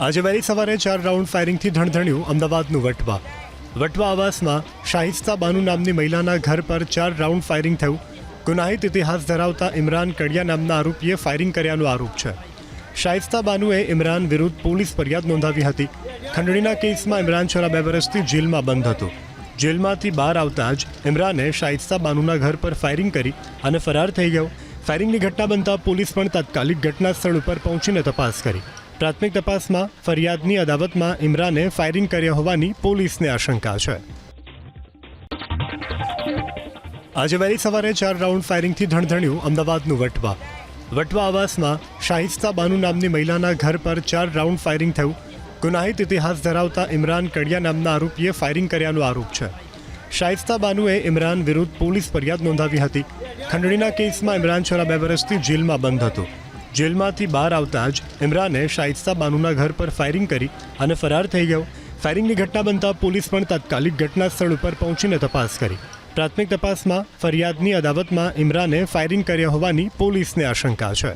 આજે વહેલી સવારે ચાર રાઉન્ડ ફાયરિંગથી ધણધણ્યું અમદાવાદનું વટવા. વટવા આવાસમાં શાહિસ્તા બાનુ નામની મહિલાના ઘર પર ચાર રાઉન્ડ ફાયરિંગ થયું. ગુનાહિત ઇતિહાસ ધરાવતા ઇમરાન કડિયા નામના આરોપીએ ફાયરિંગ કર્યાનો આરોપ છે. શાહિસ્તા બાનુએ ઇમરાન વિરુદ્ધ પોલીસ ફરિયાદ નોંધાવી હતી. ખંડણીના કેસમાં ઇમરાન છેલ્લા બે વર્ષથી જેલમાં બંધ હતો. જેલમાંથી બહાર આવતા જ ઇમરાને શાહિસ્તા બાનુના ઘર પર ફાયરિંગ કરી અને ફરાર થઈ ગયો. ફાયરિંગની ઘટના બનતા પોલીસ પણ તાત્કાલિક ઘટના સ્થળ ઉપર પહોંચીને તપાસ કરી. પ્રાથમિક તપાસમાં, ફરિયાદની અદાવતમાં ઇમરાને ફાયરિંગ કર્યા હોવાની પોલીસને આશંકા છે. આજે વહેલી સવારે ચાર રાઉન્ડ ફાયરિંગથી ધણધણ્યું અમદાવાદનું વટવા. વટવા આવાસમાં શાહિસ્તા બાનુ નામની મહિલાના ઘર પર ચાર રાઉન્ડ ફાયરિંગ થયું. ગુનાહિત ઇતિહાસ ધરાવતા ઇમરાન કડિયા નામના આરોપીએ ફાયરિંગ કર્યાનો આરોપ છે. શાહિસ્તા બાનુએ ઇમરાન વિરુદ્ધ પોલીસ ફરિયાદ નોંધાવી હતી. ખંડણીના કેસમાં ઇમરાન છેલ્લા બે વર્ષથી જેલમાં બંધ હતો. જેલમાંથી બહાર આવતા જ ઇમરાને શાહિસ્તા બાનુના ઘર પર ફાયરિંગ કરી અને ફરાર થઈ ગયો. ફાયરિંગની ઘટના બનતા પોલીસ પણ તાત્કાલિક ઘટના સ્થળ ઉપર પહોંચીને તપાસ કરી. પ્રાથમિક તપાસમાં ફરિયાદની અદાવતમાં ઇમરાને ફાયરિંગ કર્યા હોવાની પોલીસને આશંકા છે.